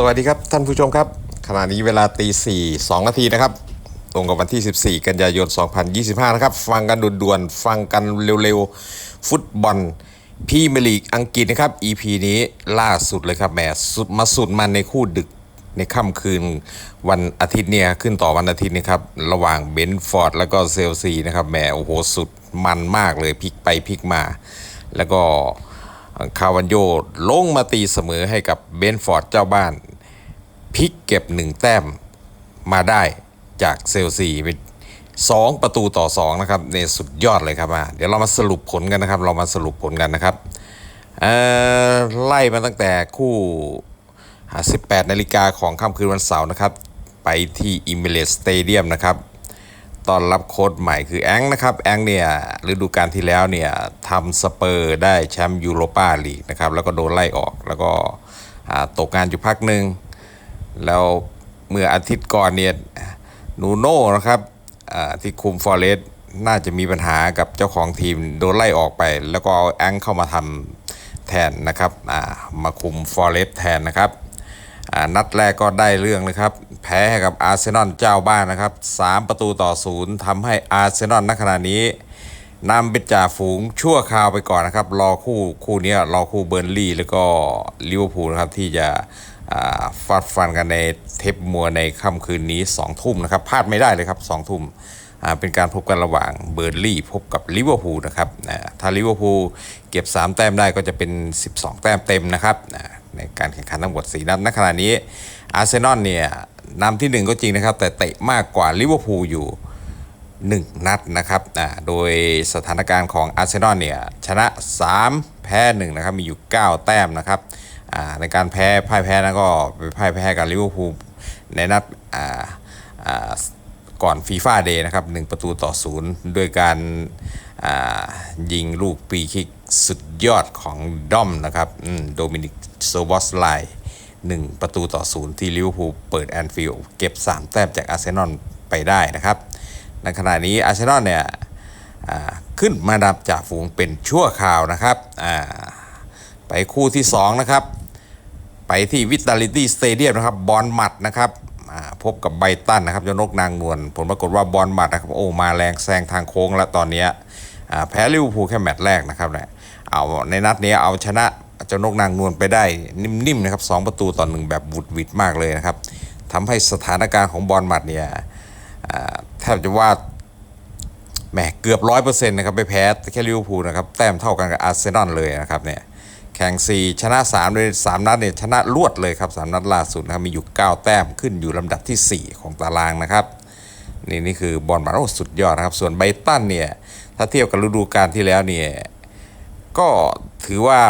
สวัสดีครับท่านผู้ชมครับ ขณะนี้เวลาตีสี่สองนาทีนะครับ ตรงกับวันที่ 14 กันยายน 2025 นะครับ ฟังกันด่วนๆฟังกันเร็วๆ ฟุตบอลพรีเมลีกอังกฤษนะครับ EP นี้ล่าสุดเลยครับแหมสุดมาสุดมันในคู่ดึกในค่ำคืนวันอาทิตย์เนี่ยขึ้นต่อวันอาทิตย์นี้ครับ ระหว่างเบนฟอร์ดแล้วก็เซลซีนะครับแหมโอ้โหสุดมันมากเลยพลิกไปพลิกมา แล้วก็ คาวันโยลงมาตีเสมอให้กับเบนฟอร์ดเจ้าบ้านพลิกเก็บหนึ่งแต้มมาได้จากเซลซีเป็นสองประตูต่อสองนะครับเนี่ยสุดยอดเลยครับอะเดี๋ยวเรามาสรุปผลกันนะครับ เรามาสรุปผลกันนะครับเอ่อไล่มาตั้งแต่คู่ 18 นาฬิกาของค่ำคืนวันเสาร์นะครับ ไปที่อิมเมเลสสเตเดียมนะครับ ตอนรับโค้ดใหม่คือแองนะครับแองเนี่ยฤดูกาลที่แล้วเนี่ยทำสเปอร์ได้แชมป์ยูโรปาลีกนะครับแล้วก็โดนไล่ออกแล้วก็ตกงานอยู่พักหนึ่งแล้วเมื่ออาทิตย์ก่อนเนี่ยนูโน่นะครับที่คุมฟอร์เรสต์น่าจะมีปัญหากับเจ้าของทีมโดนไล่ออกไป แล้วก็เอาแองเข้ามาทำแทนนะครับมาคุมฟอร์เรสต์แทนนะครับ นัดแรกก็ได้เรื่องนะครับ แพ้ให้กับอาร์เซนอลเจ้าบ้านนะครับ 3 ประตูต่อศูนย์ทำให้อาร์เซนอลณขณะนี้นำเป็นจ่าฝูงชั่วคราวไปก่อนนะครับ รอคู่คู่นี้รอคู่เบอร์ลี่ แล้วก็ลิเวอร์พูลนะครับ ที่จะฟาดฟันกันในเทปมัวในค่ำคืนนี้ 2 ทุ่มนะครับพลาดไม่ได้เลยครับ 2 ทุ่มเป็นการพบกันระหว่างเบอร์ลี่พบกับลิเวอร์พูลนะครับถ้าลิเวอร์พูลเก็บ 3 แต้มได้ก็จะเป็น 12 แต้มเต็มนะครับ ในการแข่งขันทั้งหมด4นัดณขณะนี้อาร์เซนอลเนี่ยนำที่ 1 ก็จริงนะครับ แต่เตะมากกว่าลิเวอร์พูลอยู่ 1 นัดนะครับอ่าโดยสถานการณ์ของอาร์เซนอลเนี่ยชนะ 3 แพ้ 1 นะครับ มีอยู่ 9 แต้มนะครับอ่าในการแพ้พ่ายแพ้นั้นก็ไปพ่ายแพ้กับลิเวอร์พูลในนัดอ่าอ่าก่อนฟีฟ่าเดย์นะครับ 1 ประตูต่อศูนย์ด้วยการ ยิงลูกฟรีคิกสุดยอดของด้อมนะครับโดมินิกโซบอสไลหนึ่งประตูต่อศูนย์ที่ลิเวอร์พูลเปิดแอนฟิลด์เก็บ 3 แต้มจากอาร์เซนอลไปได้นะครับ ในขณะนี้อาร์เซนอลเนี่ยขึ้นมาดับจากฝูงเป็นชั่วคราวนะครับ ไปคู่ที่ 2 นะครับ ไปที่วิตาลิตี้สเตเดียมนะครับ บอลหมัดนะครับพบกับไบตันนะครับเจ้านกนางนวลผลปรากฏว่าบอลหมัดนะครับ โอ้ มาแรงแซงทางโค้งแล้วตอนนี้ แพ้ลิเวอร์พูลแค่แมตช์แรกนะครับเนี่ยเอาในนัดนี้เอาชนะเจ้านกนางนวลไปได้นิ่มๆนะครับสองประตูต่อหนึ่งแบบบุดวิดมากเลยนะครับทำให้สถานการณ์ของบอลมัดเนี่ยแทบจะว่าแหมเกือบร้อยเปอร์เซ็นต์นะครับไปแพ้แค่ลิเวอร์พูลนะครับแต้มเท่ากันกับอาร์เซนอลเลยนะครับเนี่ยแข่ง 4 ชนะ3เลย3นัดเนี่ยชนะรวดเลยครับ 3 นัดล่าสุดนะครับมีอยู่ 9 แต้มขึ้นอยู่ลำดับทีสี่4 ของตารางนะครับ นี่นี่คือบอลมาโอ้สุดยอดนะครับ ส่วนไบตันเนี่ย ถ้าเทียบกับฤดูกาลที่แล้วเนี่ย ก็ถือว่า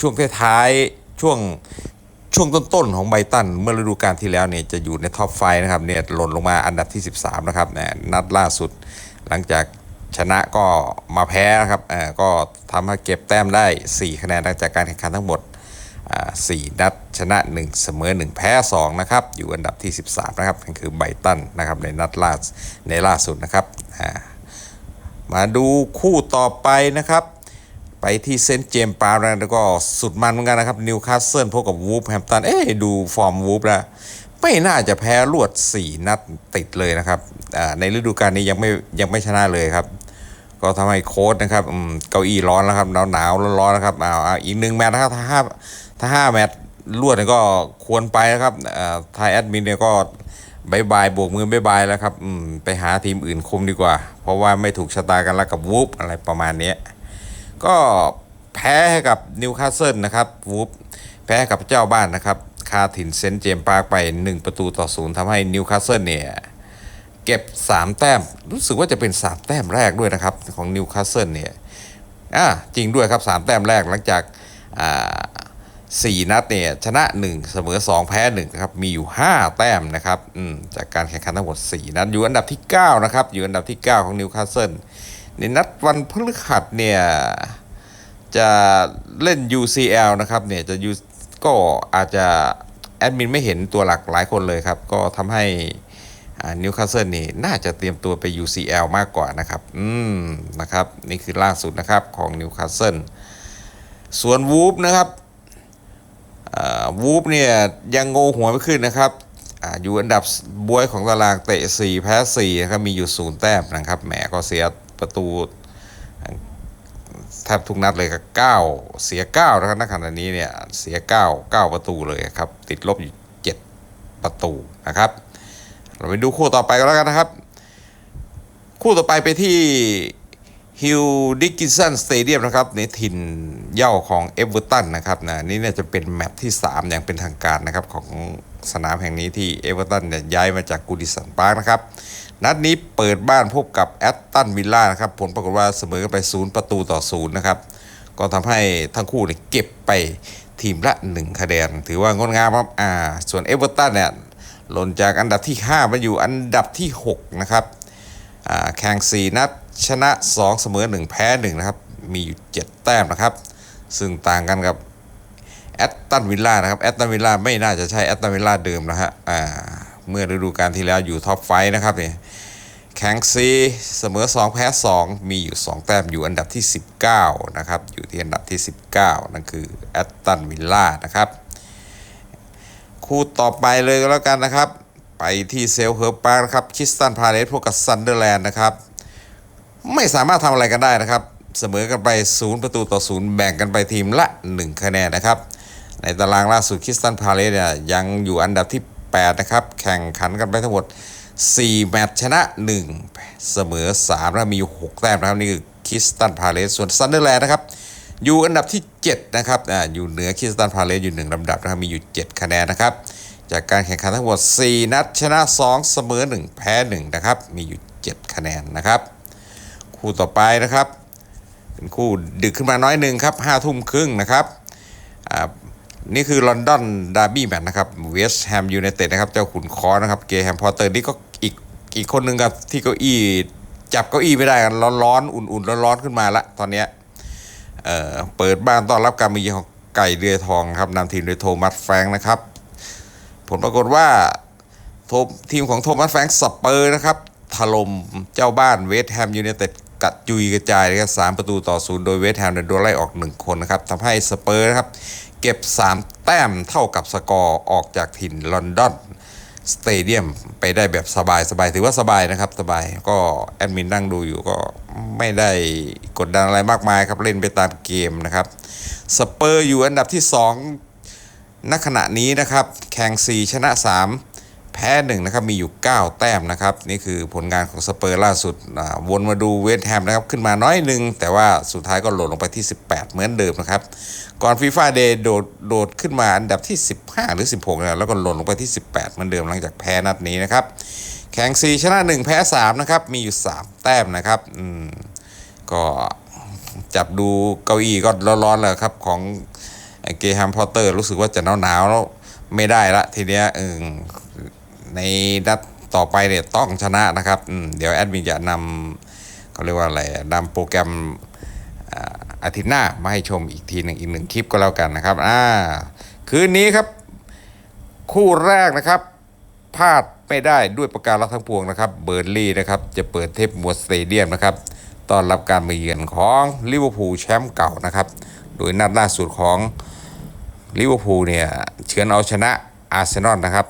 ช่วงท้ายๆช่วงช่วงต้นๆของไบตันเมื่อฤดูกาลที่แล้วเนี่ยจะอยู่ในท็อปไฟนะครับเนี่ยหล่นลงมาอันดับที่ 13 นะครับเนี่ยนัดล่าสุด หลังจากชนะก็มาแพ้นะครับเอ่อก็ทำให้เก็บแต้มได้ 4 คะแนนหลังจากการแข่งขันทั้งหมด 4นัดชนะ 1 เสมอ 1 แพ้ 2 นะครับ อยู่อันดับที่ 13 นะครับนั่นคือไบตันนะครับในนัดล่าในล่าสุดนะครับ มาดูคู่ต่อไปนะครับ ไปที่เซนต์เจมส์ปาร์แล้วก็สุดมันเหมือนกันนะครับนิวคาสเซิลพบกับวูฟแฮมตันเอ๊ดูฟอร์มวูฟแล้วไม่น่าจะแพ้รวด 4 นัดติดเลยนะครับในฤดูกาลนี้ยังไม่ยังไม่ชนะเลยครับก็ทำให้โค้ชนะครับเก้าอี้ร้อนแล้วครับหนาวหนาวๆร้อนๆนะครับเอาเอาอีกหนึ่งแมตช์นะครับถ้า ถ้าห้าแมตช์รวดก็ควรไปนะครับอ่าไทยแอดมินเนี่ยก็บายบายโบกมือบายบายแล้วครับไปหาทีมอื่นคุมดีกว่า เพราะว่าไม่ถูกชะตากันแล้วกับวูฟอะไรประมาณนี้ก็แพ้ให้กับนิวคาสเซิลนะครับวูฟแพ้กับเจ้าบ้านนะครับคาถิ่นเซนต์เจมส์ปาร์ไป 1 ประตูต่อศูนย์ทำให้นิวคาสเซิลเนี่ยเก็บ 3 แต้ม รู้สึกว่าจะเป็น 3 แต้มแรกด้วยนะครับ ของนิวคาสเซิลเนี่ยอ่าจริงด้วยครับ 3 แต้มแรกหลังจากอ่า สี่นัดเนี่ยชนะ 1 เสมอ 2 แพ้1นะครับมีอยู่ 5 แต้มนะครับจากการแข่งขันทั้งหมด 4 นัดอยู่อันดับที่ 9 นะครับ อยู่อันดับที่ 9 ของนิวคาสเซิลในนัดวันพฤหัสเนี่ยจะเล่น UCL นะครับเนี่ยจะยูก็อาจจะแอดมินไม่เห็นตัวหลักหลายคนเลยครับ ก็ทำให้นิวคาสเซิลนี่น่าจะเตรียมตัวไป UCL มากกว่านะครับ อืมนะครับ นี่คือล่าสุดนะครับของนิวคาสเซิลส่วนวูฟนะครับ วูฟเนี่ยยังโงหัวไม่ขึ้นนะครับออยู่อันดับบวยของตารางเตะ 4 แพ้4นะครับมีอยู่ศูนย์แต้มนะครับแหมก็เสียประตูแทบทุกนัดเลยครับ9เสีย9นะครับณขณะนี้เนี่ยเสีย9 9ประตูเลยครับ ติดลบอยู่7ประตูนะครับ เราไปดูคู่ต่อไปกันแล้วกันนะครับ คู่ต่อไปไปที่ ฮิลดิกินสันสเตเดียมนะครับในถิ่นเย่าของเอเวอร์ตันนะครับนะนี่เนี่ยจะเป็นแมตช์ที่ 3 อย่างเป็นทางการนะครับของสนามแห่งนี้ที่เอเวอร์ตันเนี่ยย้ายมาจากกูดิสันพาร์คนะครับ นัดนี้เปิดบ้านพบกับแอตตันวิลล่านะครับ ผลปรากฏว่าเสมอกันไป 0 ประตูต่อ 0 นะครับ ก็ทำให้ทั้งคู่เนี่ยเก็บไปทีมละ 1 คะแนนถือว่างดงามครับอ่าส่วนเอเวอร์ตันเนี่ยหล่นจากอันดับที่ 5 มาอยู่อันดับที่ 6 นะครับอ่าแข่ง 4 นัด ชนะ 2 เสมอ 1 แพ้1นะครับ มีอยู่ 7 แต้มนะครับ ซึ่งต่างกันกับแอตตันวิลล่านะครับ แอตตันวิลล่าไม่น่าจะใช่แอตตันวิลล่าเดิมนะฮะ อ่า เมื่อฤดูกาลที่แล้วอยู่ท็อปไฟว์นะครับเนี่ยแข่ง4เสมอ 2 แพ้ 2 มีอยู่ 2 แต้มอยู่อันดับที่ 19 นะครับ อยู่ที่อันดับที่ 19 นั่นคือแอตตันวิลล่านะครับ คู่ต่อไปเลยก็แล้วกันนะครับ ไปที่เซลเฮิร์ปาร์นะครับคิสตันพาเลสพวกกับซันเดอร์แลนด์นะครับ ไม่สามารถทำอะไรกันได้นะครับ เสมอกันไป 0 ประตูต่อ 0 แบ่งกันไปทีมละ 1 คะแนนนะครับ ในตารางล่าสุดคิสตันพาเลสเนี่ยยังอยู่อันดับที่ 8 นะครับ แข่งขันกันไปทั้งหมด 4 แมตช์ชนะ 1 เสมอ 3 แล้วมีอยู่6แต้มนะครับ นี่คือคิสตันพาเลสส่วนซันเดอร์แลนด์นะครับอยู่อันดับที่ 7 นะครับอ่าอยู่เหนือคิสตันพาเลสอยู่ 1ลำดับนะครับมีอยู่ 7 คะแนนนะครับ จากการแข่งขันทั้งหมด 4 นัดชนะ 2 เสมอ 1 แพ้ 1 นะครับ มีอยู่ 7 คะแนนนะครับ คู่ต่อไปนะครับ เป็นคู่ดึกขึ้นมาน้อยหนึ่งครับห้าทุ่มครึ่งนะครับนี่คือลอนดอนดาร์บี้แมตช์นะครับเวสต์แฮมยูไนเต็ดนะครับ เจ้าขุนคอนะครับ เกแฮมพอเตอร์นี่ก็อีกอีกคนหนึ่งครับที่เก้าอี้จับเก้าอี้ไม่ได้กันร้อนๆอุ่นๆร้อนๆขึ้นมาละตอนเนี้ยเอ่อเปิดบ้านต้อนรับการมาเยือนของไก่เรือทองครับนำทีมโดยโทมัสแฟรงค์นะครับ ผลปรากฏว่าททีมของโทมัสแฟรงค์สเปอร์นะครับถล่มเจ้าบ้านเวสต์แฮมยูไนเต็ด กัดจุยกระจายนะครับสามประตูต่อศูนย์โดยเวสต์แฮมเนี่ยโดนไล่ออก 1 คนนะครับทำให้สเปอร์นะครับเก็บ 3 แต้มเท่ากับสกอร์ออกจากถิ่นลอนดอนสเตเดียมไปได้แบบสบายสบายถือว่าสบายนะครับ สบายก็แอดมินนั่งดูอยู่ก็ไม่ได้กดดันอะไรมากมายครับ เล่นไปตามเกมนะครับสเปอร์อยู่อันดับที่ 2ณขณะนี้นะครับ แข่ง 4 ชนะ 3 แพ้1นะครับมีอยู่ 9 แต้มนะครับ นี่คือผลงานของสเปอร์ล่าสุดวนมาดูเวสต์แฮมนะครับ ขึ้นมาน้อยหนึ่งแต่ว่าสุดท้ายก็หล่นลงไปที่ 18 เหมือนเดิมนะครับ ก่อนฟีฟ่าเดย์โดดโดดขึ้นมาอันดับที่ 15 หรือ 16นะแล้วก็หล่นลงไปที่ 18 เหมือนเดิมหลังจากแพ้นัดนี้นะครับ แข่ง 4 ชนะ 1 แพ้ 3 นะครับ มีอยู่ 3 แต้มนะครับอืมก็จับดูเก้าอี้ก็ร้อนๆเลยครับของเกแฮมพอตเตอร์รู้สึกว่าจะหนาวๆแล้วไม่ได้ละทีเนี้ยเออ ในนัดต่อไปเนี่ยต้องชนะนะครับเดี๋ยวแอดมินจะนำเขาเรียกว่าอะไรนำโปรแกรมอาอาทิตย์หน้ามาให้ชมอีกทีหนึ่งอีกหนึ่งคลิปก็แล้วกันนะครับอ่าคืนนี้ครับ คู่แรกนะครับพลาดไม่ได้ด้วยประการรักทั้งปวงนะครับ เบิร์นลี่นะครับ จะเปิดเทปมัวสเตเดียมนะครับต้อนรับการมาเยือนของลิเวอร์พูลแชมป์เก่านะครับ โดยนัดล่าสุดของลิเวอร์พูลเนี่ยเฉือนเอาชนะ อาร์เซนอลนะครับ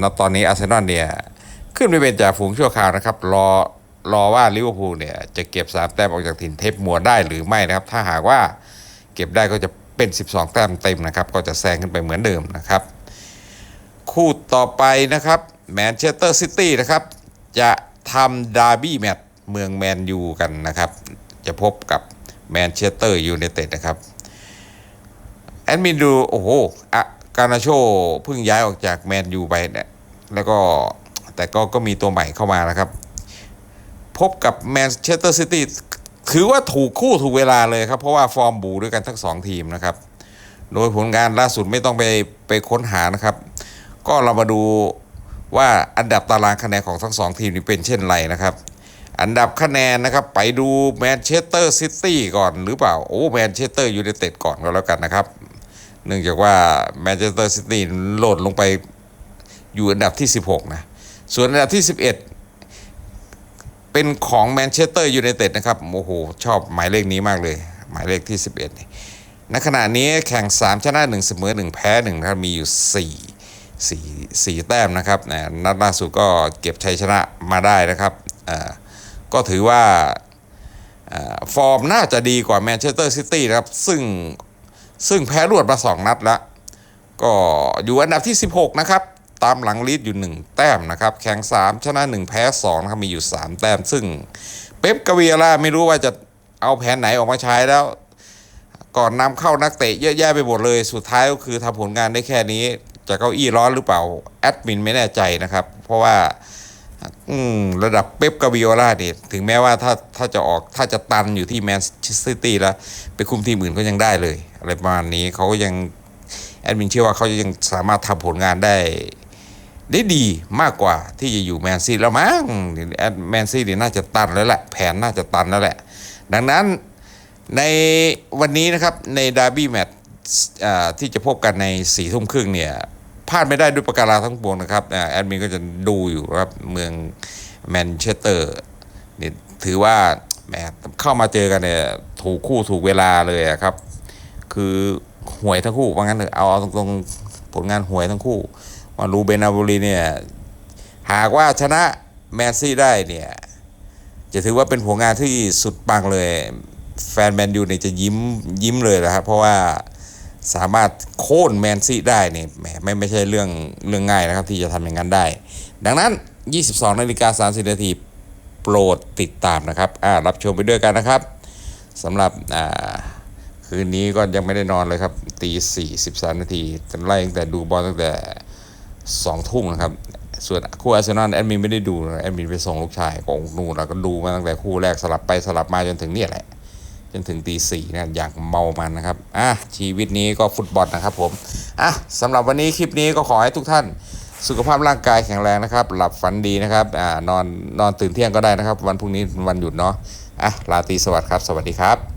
ณตอนนี้อาร์เซนอลเนี่ยขึ้นไปเป็นจ่าฝูงชั่วคราวนะครับ รอรอว่าลิเวอร์พูลเนี่ยจะเก็บ 3 แต้มออกจากถิ่นเทปมัวได้หรือไม่นะครับ ถ้าหากว่าเก็บได้ก็จะเป็น 12 แต้มเต็มนะครับ ก็จะแซงขึ้นไปเหมือนเดิมนะครับ คู่ต่อไปนะครับแมนเชสเตอร์ซิตี้นะครับ จะทำดาร์บี้แมตช์เมืองแมนยูกันนะครับ จะพบกับแมนเชสเตอร์ยูไนเต็ดนะครับ แอดมินดู โอ้โหอะ การนาโชเพิ่งย้ายออกจากแมนยูไปเนี่ยแล้วก็แต่ก็ก็มีตัวใหม่เข้ามานะครับ พบกับแมนเชสเตอร์ซิตี้ถือว่าถูกคู่ถูกเวลาเลยครับ เพราะว่าฟอร์มบูด้วยกันทั้งสองทีมนะครับ โดยผลงานล่าสุดไม่ต้องไปไปค้นหานะครับ ก็เรามาดูว่าอันดับตารางคะแนนของทั้งสองทีมนี้เป็นเช่นไรนะครับ อันดับคะแนนนะครับ ไปดูแมนเชสเตอร์ซิตี้ก่อนหรือเปล่า โอ้แมนเชสเตอร์ยูไนเต็ดก่อนก็แล้วกันนะครับ เนื่องจากว่าแมนเชสเตอร์ซิตี้โหล่นลงไปอยู่อันดับที่ 16 นะ ส่วนอันดับที่ 11 เป็นของแมนเชสเตอร์ยูไนเต็ดนะครับโอ้โหชอบหมายเลขนี้มากเลย หมายเลขที่ 11นี่ณขณะนี้แข่ง 3 ชนะ 1 เสมอ 1 แพ้1นะครับมีอยู่ 4 4 4 แต้มนะครับนะนัดล่าสุดก็เก็บชัยชนะมาได้นะครับก็ถือว่าอ่าฟอร์มน่าจะดีกว่าแมนเชสเตอร์ซิตี้นะครับ ซึ่ง ซึ่งแพ้รวดมา2นัดแล้วก็อยู่อันดับที่ 16 นะครับ ตามหลังลีดอยู่ 1 แต้มนะครับ แข่ง 3 ชนะ 1 แพ้2นะครับมีอยู่ 3 แต้ม ซึ่งเป๊ปกาเวียร่าไม่รู้ว่าจะเอาแผนไหนออกมาใช้แล้ว ก่อนนำเข้านักเตะเยอะแยะไปหมดเลย สุดท้ายก็คือทำผลงานได้แค่นี้ จะเก้าอี้ร้อนหรือเปล่า แอดมินไม่แน่ใจนะครับ เพราะว่า อืม ระดับเป๊ปกาวิโอลาเนี่ยถึงแม้ว่าถ้าถ้าจะออกถ้าจะตันอยู่ที่แมนเชสเตอร์ซิตี้แล้ว ไปคุมทีมอื่นก็ยังได้เลย อะไรประมาณนี้เขาก็ยังแอดมินเชื่อว่าเขายังสามารถทำผลงานได้ได้ดีมากกว่าที่จะอยู่แมนซีแล้วมั้งแอดแมนซีเนี่ยน่าจะตันแล้วแหละ แผนน่าจะตันแล้วแหละ ดังนั้นในวันนี้นะครับในดาร์บี้แมตช์ที่จะพบกันในสี่ทุ่มครึ่งเนี่ย พลาดไม่ได้ด้วยประการาทั้งปวงนะครับแอดมินก็จะดูอยู่ครับเมืองแมนเชสเตอร์นี่ถือว่าแหมเข้ามาเจอกันเนี่ยถูกคู่ถูกเวลาเลยครับ คือหวยทั้งคู่ว่างั้นเอะเอาเอาตรงๆผลงานหวยทั้งคู่ว่ารูเบนาบูรีเนี่ยหากว่าชนะแมนซี่ได้เนี่ยจะถือว่าเป็นผลงานที่สุดปังเลย แฟนแมนยูเนี่ยจะยิ้มยิ้มเลยนะครับเพราะว่า สามารถโค่นแมนซีได้เนี่ยแหมไม่ไม่ใช่เรื่องเรื่องง่ายนะครับ ที่จะทำอย่างนั้นได้ ดังนั้น 22นาฬิกา30นาทีโปรดติดตามนะครับอ่ารับชมไปด้วยกันนะครับสำหรับอ่าคืนนี้ก็ยังไม่ได้นอนเลยครับตีสี่สิบสามนาทีจะไล่ตั้งแต่ดูบอลตั้งแต่สองทุ่มนะครับ ส่วนคู่อาร์เซนอลแอดมินไม่ได้ดูนะแอดมินไปส่งลูกชายของนู่นแล้วก็ดูมาตั้งแต่คู่แรกสลับไปสลับมาจนถึงเนี่ยแหละ นถึงตีสี่นะอย่างเมามันนะครับอะชีวิตนี้ก็ฟุตบอลนะครับผมอะสำหรับวันนี้คลิปนี้ก็ขอให้ทุกท่านสุขภาพร่างกายแข็งแรงนะครับ หลับฝันดีนะครับอ่านอนนอนตื่นเที่ยงก็ได้นะครับ วันพรุ่งนี้วันหยุดเนาะอะลาตีสวัสดีครับ สวัสดีครับ